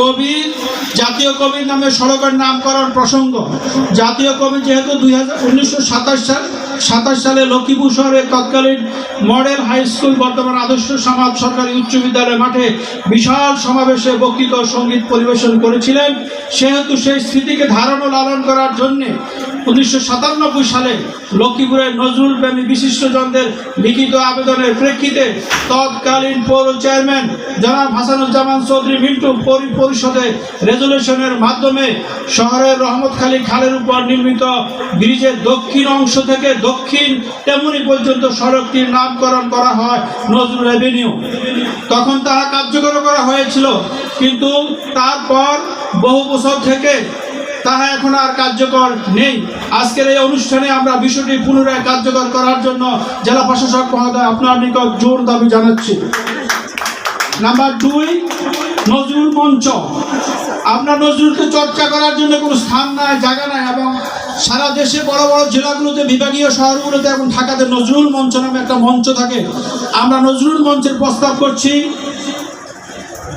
কবি জাতীয় কবির নামে সড়কের নামকরণ প্রসঙ্গ। জাতীয় কবি যেহেতু দুই সাল, সাতাশ সালে লক্ষ্মীপুর শহরের তৎকালীন মডেল হাই স্কুল, বর্তমান আদর্শ সমাজ সরকারি উচ্চ বিদ্যালয় মাঠে বিশাল সমাবেশে বক্তৃতা সংগীত পরিবেশন করেছিলেন। সেহেতু সেই স্মৃতিকে ধারণ ও লালন করার জন্যে উনিশশো সাতানব্বই সালে লক্ষ্মীপুরের নজরুল প্রেমী বিশিষ্টজনদের লিখিত আবেদনের প্রেক্ষিতে তৎকালীন পৌর চেয়ারম্যান জনাব হাসানুজ্জামান চৌধুরী মিন্টু পরি- পরিষদে রেজলিউশনের মাধ্যমে শহরের রহমতখালী খালের উপর নির্মিত ব্রিজের দক্ষিণ অংশ থেকে দক্ষিণ তেমনি পর্যন্ত সড়কটির নামকরণ করা হয় নজরুল এভিনিউ। তখন তাহা কার্যকর করা হয়েছিল, কিন্তু তারপর বহু বছর থেকে তাহা এখন আর কার্যকর নেই। আজকের এই অনুষ্ঠানে আমরা বিষয়টি পুনরায় কার্যকর করার জন্য জেলা প্রশাসক মহোদয় আপনার নিকট জোর দাবি জানাচ্ছি। নাম্বার দুই, নজরুল মঞ্চ। আমরা নজরুলকে চর্চা করার জন্য কোনো স্থান নাই, জায়গা নাই এবং সারা দেশে বড় বড় জেলাগুলোতে, বিভাগীয় শহরগুলোতে এবং ঢাকাতে নজরুল মঞ্চ নামে একটা মঞ্চ থাকে। আমরা নজরুল মঞ্চের প্রস্তাব করছি।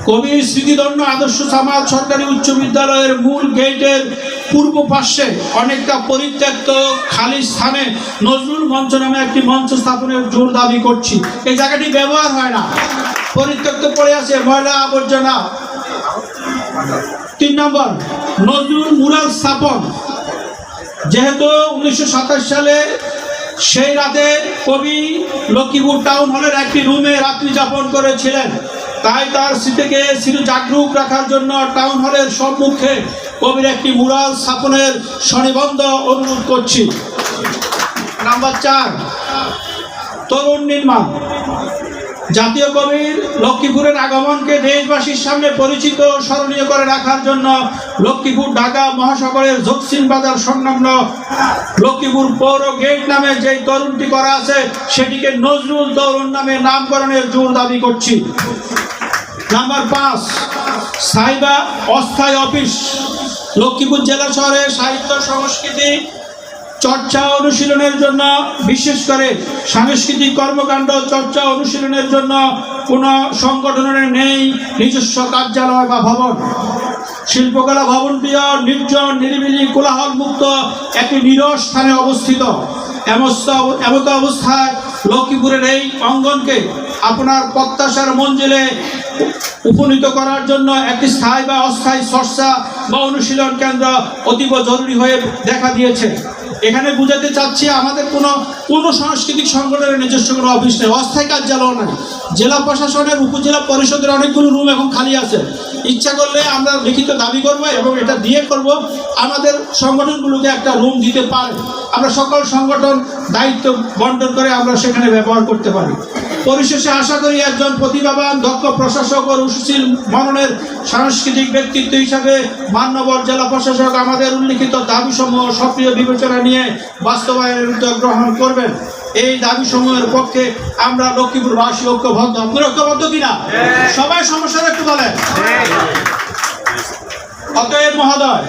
কবির স্মৃতিদণ্ড আদর্শ সমাজ সরকারি উচ্চ বিদ্যালয়ের মূল গেটের পূর্ব পার্শ্বে অনেকটা পরিত্যক্ত খালি স্থানে নজরুল মঞ্চ নামে একটি মঞ্চ স্থাপনের জোর দাবি করছি। এই জায়গাটি ব্যবহার হয় না। পরিত্যক্ত পড়ে আছে ময়লা আবর্জনা। তিন নম্বর, নজরুল মুরাল স্থাপন। যেহেতু উনিশশো সাতাশ সালে সেই রাতে কবি লক্ষ্মীপুর টাউন হলের একটি রুমে রাত্রি যাপন করেছিলেন। তাই তার স্মৃতিকে স্মৃতি জাগরুক রাখার জন্য টাউন হলের সম্মুখে কবির একটি মুরাল স্থাপনের স্বনিবন্ধ অনুরোধ করছি। নাম্বার চার, তরুণ নির্মাণ। জাতীয় কবির লক্ষ্মীপুরের আগমনকে দেশবাসীর সামনে পরিচিত স্মরণীয় করে রাখার জন্য লক্ষ্মীপুর ঢাকা মহাসাগরের দক্ষিণ বাজার সংলগ্ন লক্ষ্মীপুর পৌর গেট নামে যে তরুণটি করা আছে, সেটিকে নজরুল তরুণ নামে নামকরণের জোর দাবি করছি। নাম্বার পাঁচ, সাইবা অস্থায়ী অফিস, লক্ষ্মীপুর জেলা শহরে সাহিত্য সংস্কৃতি চর্চা অনুশীলনের জন্য, বিশেষ করে সাংস্কৃতিক কর্মকাণ্ড চর্চা অনুশীলনের জন্য কোনো সংগঠনের নেই, নিজস্ব কার্যালয় বা ভবন। শিল্পকলা ভবনটিও নির্জন, নিরিবিলি কোলাহল মুক্ত একটি নিরস স্থানে অবস্থিত। এমত অবস্থায় লক্ষ্মীপুরের এই অঙ্গনকে আপনার প্রত্যাশার মঞ্জিলে উপনীত করার জন্য একটি স্থায়ী বা অস্থায়ী চর্চা বা অনুশীলন কেন্দ্র অতীব জরুরি হয়ে দেখা দিয়েছে। এখানে বুঝাতে চাচ্ছি আমাদের কোনো কোনো সাংস্কৃতিক সংগঠনের নিজস্ব কোনো অফিস নেই, অস্থায়ী কার্যালয় নাই। জেলা প্রশাসনের, উপজেলা পরিষদের অনেকগুলো রুম এখন খালি আছে। ইচ্ছা করলে আমরা লিখিত দাবি করব এবং এটা দিয়ে করব, আমাদের সংগঠনগুলোকে একটা রুম দিতে পারে। আমরা সকল সংগঠন, দায়িত্ব বন্টন করে আমরা সেখানে ব্যবহার করতে পারি। পরিশেষে আশা করি একজন প্রতিভাবান, দক্ষ প্রশাসক ও সুশীল মননের সাংস্কৃতিক ব্যক্তিত্ব হিসাবে মান্যবর জেলা প্রশাসক আমাদের উল্লিখিত দাবিসমূহ সক্রিয় বিবেচনা নিয়ে বাস্তবায়নের উদ্যোগ গ্রহণ করবেন। এই দাবি সমূহের পক্ষে আমরা লক্ষ্মীপুরবাসী ঐক্যবদ্ধ। আপনারা ঐক্যবদ্ধ কিনা? সবাই সমস্যাটা একটু বলেন। অতএব মহোদয়,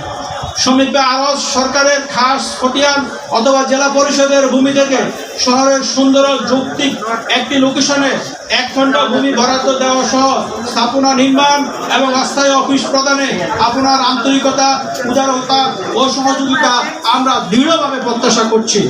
সমীপে আরজ সরকারের খাস খতিয়ান অথবা জেলা পরিষদের ভূমি থেকে শহরের সুন্দর যৌক্তিক একটি লোকেশনে এক ঘণ্টা ভূমি বরাদ্দ দেওয়া সহ স্থাপনা নির্মাণ এবং অস্থায়ী অফিস প্রদানে আপনার আন্তরিকতা, উদারতা ও সহযোগিতা আমরা দৃঢ়ভাবে প্রত্যাশা করছি।